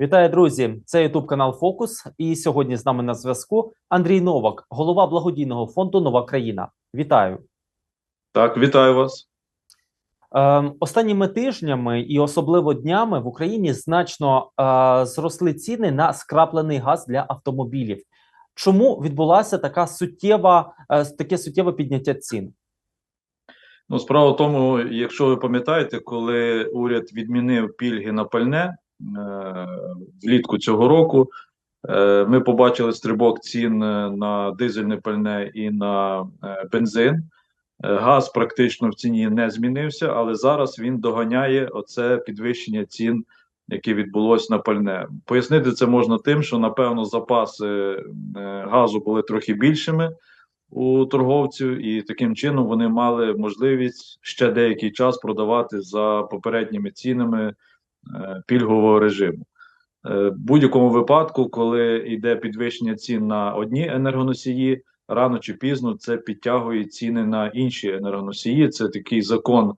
Вітаю, друзі! Це Ютуб канал Фокус. І сьогодні з нами на зв'язку Андрій Новак, голова благодійного фонду Нова країна. Вітаю! Так, вітаю вас. Ем, останніми тижнями і особливо днями в Україні значно е, зросли ціни на скраплений газ для автомобілів. Чому відбулася така суттєва, е, таке суттєве підняття цін? Ну, справа в тому, якщо ви пам'ятаєте, коли уряд відмінив пільги на пальне влітку цього року, е, ми побачили стрибок цін е, на дизельне пальне і на е, бензин. Е, Газ практично в ціні не змінився, але зараз він доганяє оце підвищення цін, яке відбулося на пальне. Пояснити це можна тим, що напевно запаси е, газу були трохи більшими у торговців, і таким чином вони мали можливість ще деякий час продавати за попередніми цінами е, пільгового режиму. Е, в будь-якому випадку, коли йде підвищення цін на одні енергоносії, рано чи пізно це підтягує ціни на інші енергоносії. Це такий закон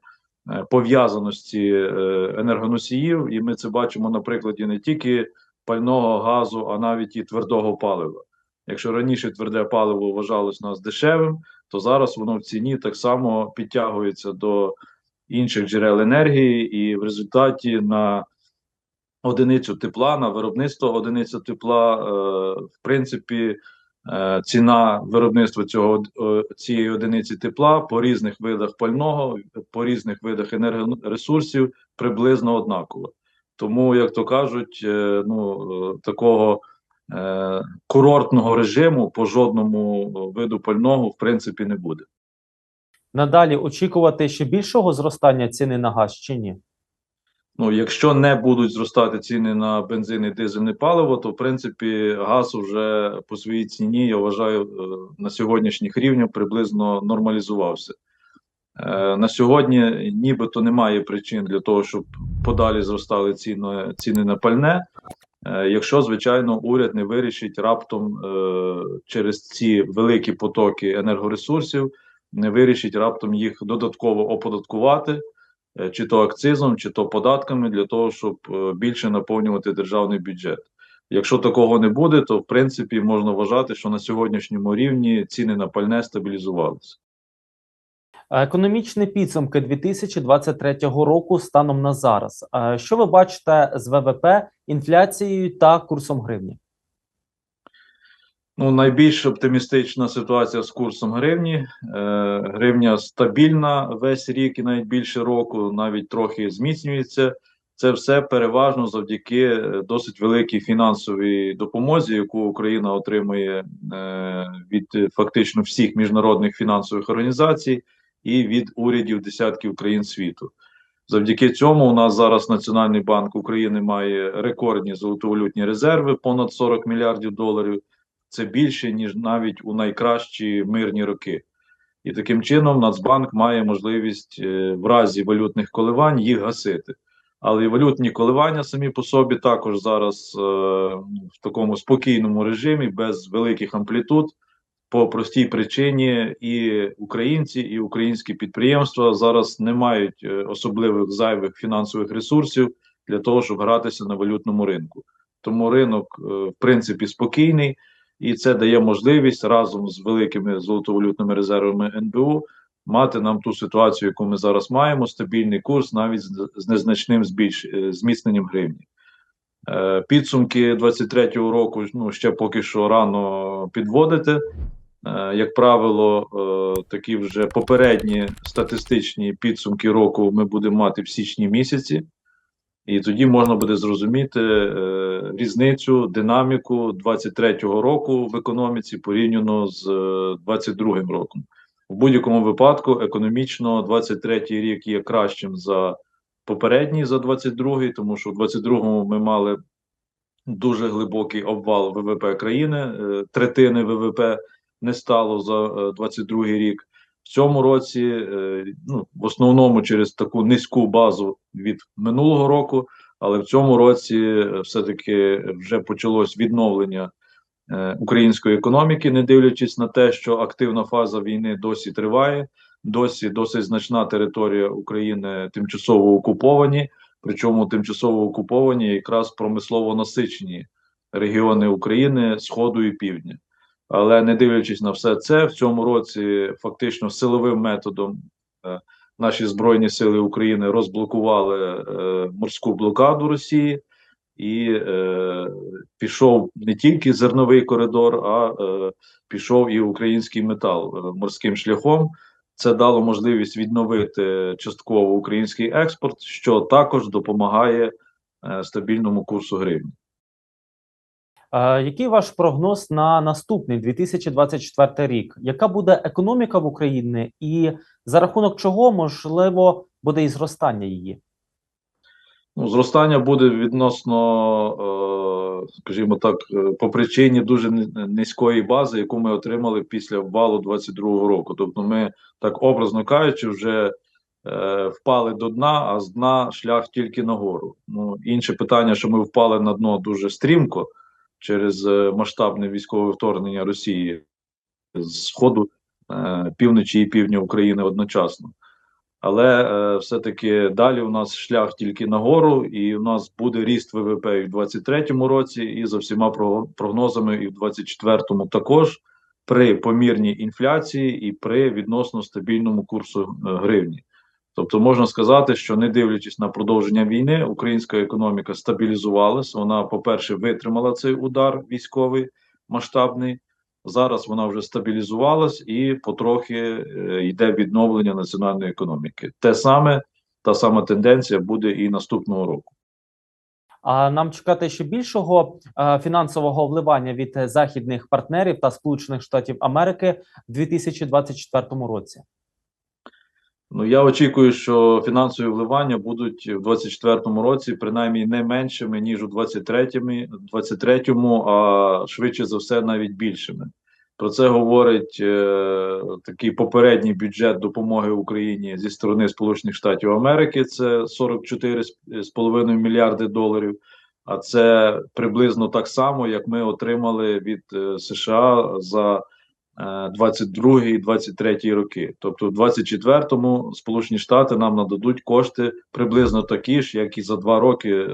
е, пов'язаності е, енергоносіїв, і ми це бачимо на прикладі не тільки пального газу, а навіть і твердого палива. Якщо раніше тверде паливо вважалось нас дешевим, то зараз воно в ціні так само підтягується до інших джерел енергії, і в результаті на одиницю тепла, на виробництво одиниці тепла, е, в принципі, е, ціна виробництва цього е, цієї одиниці тепла по різних видах пального, по різних видах енергоресурсів приблизно однакова. Тому, як то кажуть, ну такого курортного режиму по жодному виду пального в принципі не буде. Надалі очікувати ще більшого зростання ціни на газ чи ні? Ну, якщо не будуть зростати ціни на бензин і дизельне паливо, то в принципі газ вже по своїй ціні, я вважаю, е, на сьогоднішніх рівнях приблизно нормалізувався. Е, На сьогодні нібито немає причин для того, щоб подалі зростали ціни, ціни на пальне. Е, Якщо, звичайно, уряд не вирішить раптом через ці великі потоки енергоресурсів, не вирішить раптом їх додатково оподаткувати, е, чи то акцизом, чи то податками, для того, щоб е, більше наповнювати державний бюджет. Якщо такого не буде, то в принципі можна вважати, що на сьогоднішньому рівні ціни на пальне стабілізувалися. Економічні підсумки 2023 року станом на зараз. Що ви бачите з ВВП, інфляцією та курсом гривні? Ну, найбільш оптимістична ситуація з курсом гривні. Е, гривня стабільна весь рік і навіть більше року, навіть трохи зміцнюється. Це все переважно завдяки е, досить великій фінансовій допомозі, яку Україна отримує е, від фактично всіх міжнародних фінансових організацій і від урядів десятків країн світу. Завдяки цьому у нас зараз Національний банк України має рекордні золотовалютні резерви понад 40 мільярдів доларів. Це більше ніж навіть у найкращі мирні роки. І таким чином Нацбанк має можливість е, в разі валютних коливань їх гасити. Але і валютні коливання самі по собі також зараз е, в такому спокійному режимі, без великих амплітуд, по простій причині і українці, і українські підприємства зараз не мають е, особливих зайвих фінансових ресурсів для того, щоб гратися на валютному ринку. Тому ринок, е, в принципі, спокійний, і це дає можливість разом з великими золотовалютними резервами НБУ мати нам ту ситуацію, яку ми зараз маємо: стабільний курс, навіть з, незначним збільш, е, зміцненням гривні. Е, Підсумки 23-го року ну ще поки що рано підводити. Е, Як правило, такі вже попередні статистичні підсумки року ми будемо мати в січні місяці, і тоді можна буде зрозуміти е, різницю, динаміку 23-го року в економіці порівняно з е, 22-м роком. В будь-якому випадку економічно 23-й рік є кращим за попередній, за 22-й, тому що в 22-му ми мали дуже глибокий обвал ВВП країни, е, третини ВВП не стало за е, 22 рік. В цьому році, е, ну, в основному через таку низьку базу від минулого року, але в цьому році е, все-таки вже почалось відновлення е, української економіки, не дивлячись на те, що активна фаза війни досі триває, досі досить значна територія України тимчасово окуповані. причому тимчасово окуповані якраз промислово насичені регіони України Сходу і Півдня. Але не дивлячись на все це, в цьому році фактично силовим методом е, наші збройні сили України розблокували е, морську блокаду Росії, і е, пішов не тільки зерновий коридор, а пішов і український метал морським шляхом. Це дало можливість відновити частково український експорт, що також допомагає стабільному курсу гривні. Е, який ваш прогноз на наступний 2024 рік? Яка буде економіка в Україні, і за рахунок чого можливо буде і зростання її? Ну, зростання буде відносно, е, скажімо так, е, по причині дуже низької бази, яку ми отримали після валу 22-го року. Тобто, ми так образно кажучи, вже впали до дна, а з дна шлях тільки нагору. Ну, інше питання, що ми впали на дно дуже стрімко через е, масштабне військове вторгнення Росії з сходу, е, півночі і півдня України одночасно. Але е, все-таки далі у нас шлях тільки нагору, і у нас буде ріст ВВП і в 2023 році, і за всіма про- прогнозами, і в 2024 також при помірній інфляції і при відносно стабільному курсу гривні. Тобто можна сказати, що не дивлячись на продовження війни, українська економіка стабілізувалась. Вона, по-перше, витримала цей удар військовий масштабний. Зараз вона вже стабілізувалась і потрохи е, йде відновлення національної економіки. Те саме, та сама тенденція буде і наступного року. А нам чекати ще більшого е, фінансового вливання від е, західних партнерів та Сполучених Штатів Америки в 2024 році. Ну я очікую, що фінансові вливання будуть в 2024 році принаймні не меншими ніж у 2023, 2023, а швидше за все навіть більшими. Про це говорить е, такий попередній бюджет допомоги Україні зі сторони Сполучених Штатів Америки. Це 44,5 мільярди доларів. А це приблизно так само, як ми отримали від е, США за 22 і 23 роки. Тобто, в 24-му Сполучені Штати нам нададуть кошти приблизно такі ж, як і за два роки е,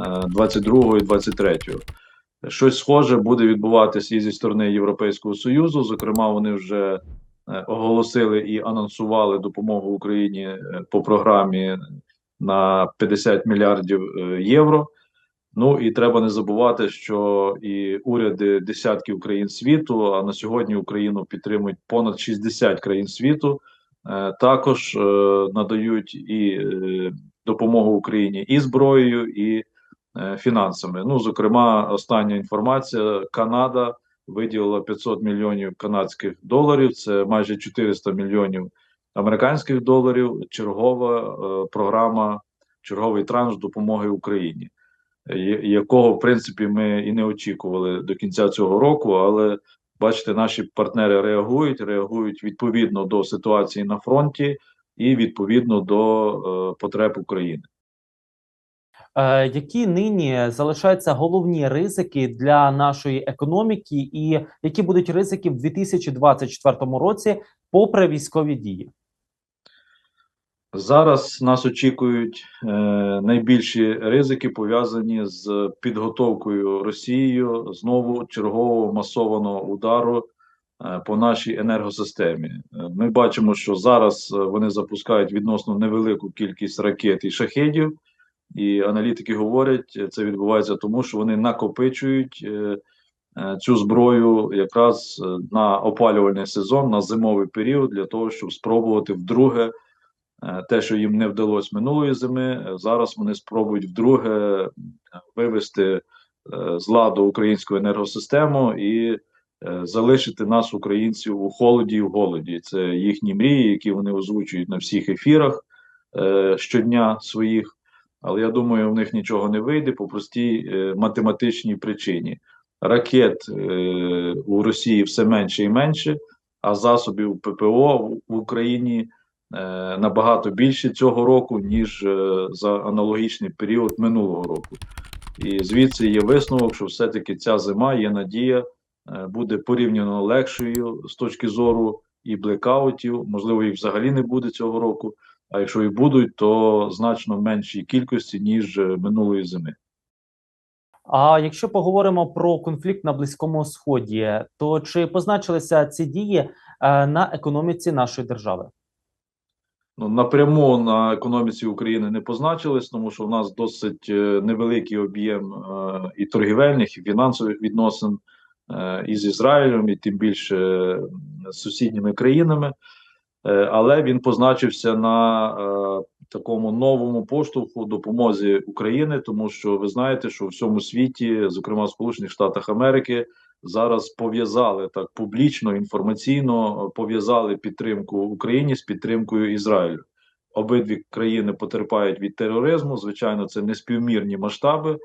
е, 22 і 23. Щось схоже буде відбуватися і зі сторони Європейського Союзу. Зокрема, вони вже е, оголосили і анонсували допомогу Україні е, по програмі на 50 мільярдів е, євро. Ну і треба не забувати, що і уряди десятків країн світу, а на сьогодні Україну підтримують понад 60 країн світу, е, також е, надають і е, допомогу Україні і зброєю, і фінансами. Ну, зокрема, остання інформація: Канада виділила 500 мільйонів канадських доларів, це майже 400 мільйонів американських доларів. Чергова програма, черговий транш допомоги Україні якого в принципі ми і не очікували до кінця цього року. Але бачите, наші партнери реагують, реагують відповідно до ситуації на фронті і відповідно до е, потреб України. Е, які нині залишаються головні ризики для нашої економіки, і які будуть ризики в 2024 році, попри військові дії? Зараз нас очікують е, найбільші ризики пов'язані з підготовкою Росією знову чергового масованого удару е, по нашій енергосистемі. Ми бачимо, що зараз е, вони запускають відносно невелику кількість ракет і шахедів, і аналітики говорять, це відбувається тому, що вони накопичують цю зброю якраз на опалювальний сезон, на зимовий період, для того, щоб спробувати вдруге. Е, Те, що їм не вдалося минулої зими, е, зараз вони спробують вдруге е, вивести з ладу українську енергосистему і залишити нас, українців, у холоді і в голоді. Це їхні мрії, які вони озвучують на всіх ефірах щодня своїх. Але я думаю, в них нічого не вийде по простій математичній причині. Ракет у Росії все менше і менше, а засобів ППО в- Україні набагато більше цього року, ніж е, за аналогічний період минулого року. І звідси є висновок, що все-таки ця зима є надія, е, буде порівняно легшою з точки зору і блекаутів. Можливо, їх взагалі не буде цього року. А якщо і будуть, то значно в меншій кількості ніж е, минулої зими. А якщо поговоримо про конфлікт на Близькому Сході, то чи позначилися ці дії е, на економіці нашої держави? Ну, напряму на економіці України не позначились, тому що в нас досить е, невеликий об'єм е, і торгівельних, і фінансових відносин е, із Ізраїлем, і тим більше з сусідніми країнами. Але він позначився на е, такому новому поштовху допомозі України, тому що ви знаєте, що в всьому світі, зокрема в Сполучених Штатах Америки, зараз пов'язали так публічно, інформаційно пов'язали підтримку Україні з підтримкою Ізраїлю. Обидві країни потерпають від тероризму. Звичайно, це неспівмірні масштаби.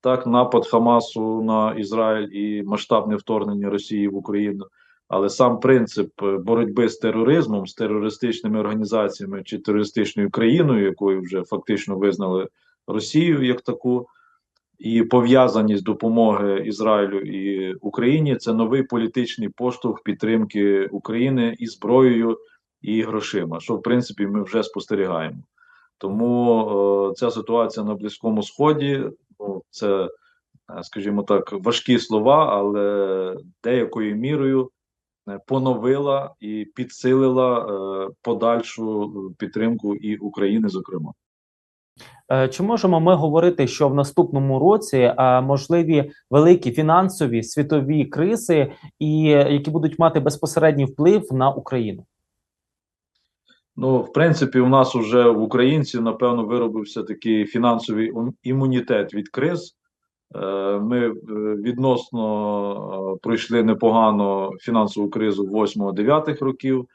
Так, напад Хамасу на Ізраїль і масштабне вторгнення Росії в Україну. Але сам принцип е, боротьби з тероризмом, з терористичними організаціями чи терористичною країною, якою вже фактично визнали Росію як таку, і пов'язаність допомоги Ізраїлю і Україні це новий політичний поштовх підтримки України і зброєю, і грошима, що в принципі ми вже спостерігаємо. Тому е, ця ситуація на Близькому Сході, ну це, е, скажімо так, важкі слова, але деякою мірою е, поновила і підсилила е, подальшу підтримку і України, зокрема. Е, Чи можемо ми говорити, що в наступному році е, можливі великі фінансові світові кризи, і е, які будуть мати безпосередній вплив на Україну? Ну, в принципі, у нас вже в українців, напевно, виробився такий фінансовий імунітет від криз. Ми відносно пройшли непогано фінансову кризу 8-9 років.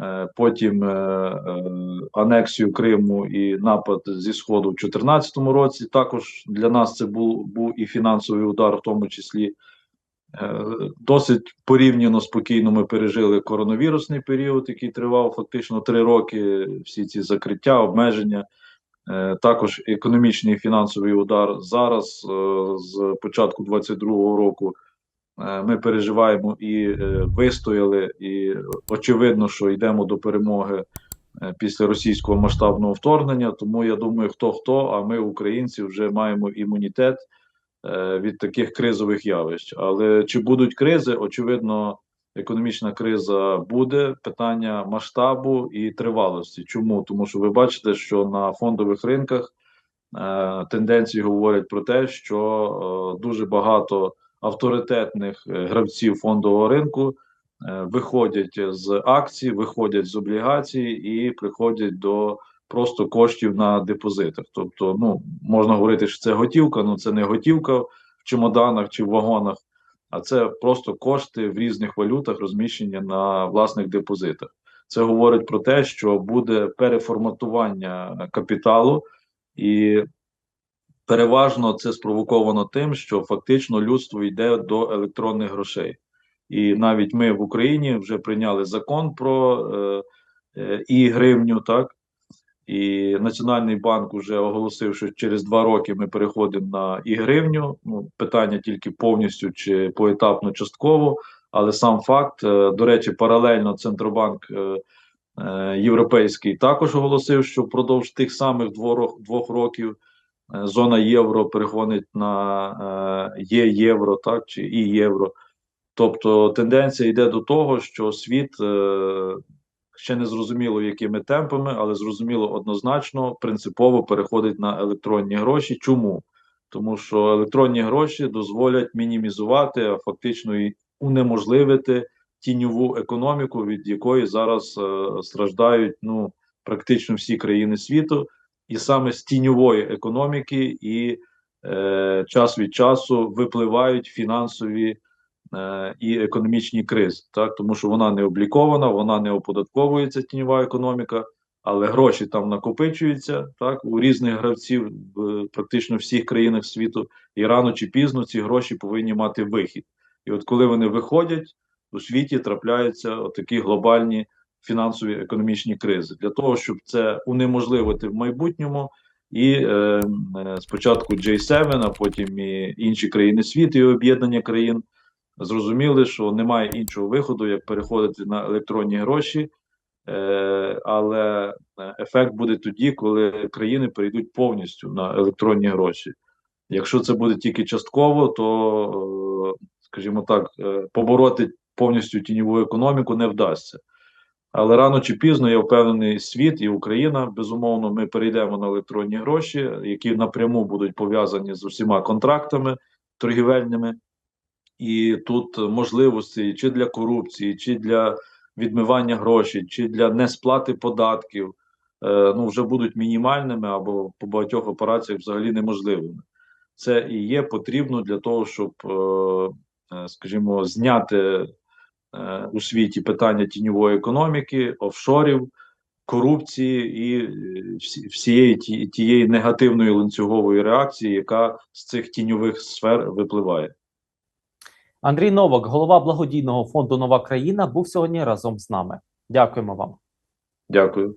Е, Потім е, е, анексію Криму і напад зі Сходу в 2014 році. Також для нас це був, був і фінансовий удар, в тому числі. Досить порівняно спокійно ми пережили коронавірусний період, який тривав фактично три роки. Всі ці закриття, обмеження, також економічний і фінансовий удар. Зараз з початку 22-го року ми переживаємо і е, вистояли, і очевидно, що йдемо до перемоги е, після російського масштабного вторгнення. Тому я думаю, хто хто, а ми, українці, вже маємо імунітет е, від таких кризових явищ. Але чи будуть кризи? Очевидно, економічна криза буде. Питання масштабу і тривалості. Чому? Тому що ви бачите, що на фондових ринках е, тенденції говорять про те, що е, дуже багато авторитетних е, гравців фондового ринку е, виходять з акцій, виходять з облігацій і приходять до просто коштів на депозитах. Тобто, ну можна говорити, що це готівка, але це не готівка в чемоданах чи в вагонах, а це просто кошти в різних валютах, розміщені на власних депозитах. Це говорить про те, що буде переформатування капіталу, і переважно це спровоковано тим, що фактично людство йде до електронних грошей. І навіть ми в Україні вже прийняли закон про е, е, і гривню, так і Національний банк вже оголосив, що через два роки ми переходимо на і гривню. Ну, питання тільки повністю чи поетапно частково. Але сам факт, е, до речі, паралельно Центробанк е, Європейський також оголосив, що впродовж тих самих двох, двох років зона євро переходить на е, є євро, так чи і євро. Тобто тенденція йде до того, що світ е, ще не зрозуміло якими темпами, але зрозуміло однозначно принципово переходить на електронні гроші. Чому? Тому що електронні гроші дозволять мінімізувати, а фактично і унеможливити тіньову економіку, від якої зараз е, страждають ну практично всі країни світу, і саме з тіньової економіки і е, час від часу випливають фінансові е, і економічні кризи, так тому що вона не облікована, вона не оподатковується тіньова економіка, але гроші там накопичуються так у різних гравців в практично всіх країнах світу, і рано чи пізно ці гроші повинні мати вихід. І от коли вони виходять, у світі трапляються такі глобальні фінансові економічні кризи для того, щоб це унеможливити в майбутньому. І е, е, спочатку J7, а потім і інші країни світу, і об'єднання країн зрозуміли, що немає іншого виходу, як переходити на електронні гроші, Е, але е, ефект буде тоді, коли країни перейдуть повністю на електронні гроші. Якщо це буде тільки частково, то, е, скажімо так, побороти повністю тіньову економіку не вдасться. Але рано чи пізно я впевнений, світ і Україна безумовно, ми перейдемо на електронні гроші, які напряму будуть пов'язані з усіма контрактами торгівельними, і тут можливості чи для корупції, чи для відмивання грошей, чи для несплати податків е, ну вже будуть мінімальними або по багатьох операціях взагалі неможливими. Це і є потрібно для того, щоб, е, е, скажімо, зняти у світі питання тіньової економіки, офшорів, корупції і е, всієї тієї негативної ланцюгової реакції, яка з цих тіньових сфер випливає. Андрій Новак, голова благодійного фонду Нова країна, був сьогодні разом з нами. Дякуємо вам. Дякую.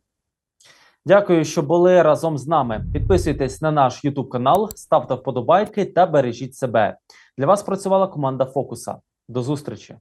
Дякую, що були разом з нами. Підписуйтесь на наш YouTube канал, ставте вподобайки та бережіть себе. Для вас працювала команда Фокуса. До зустрічі.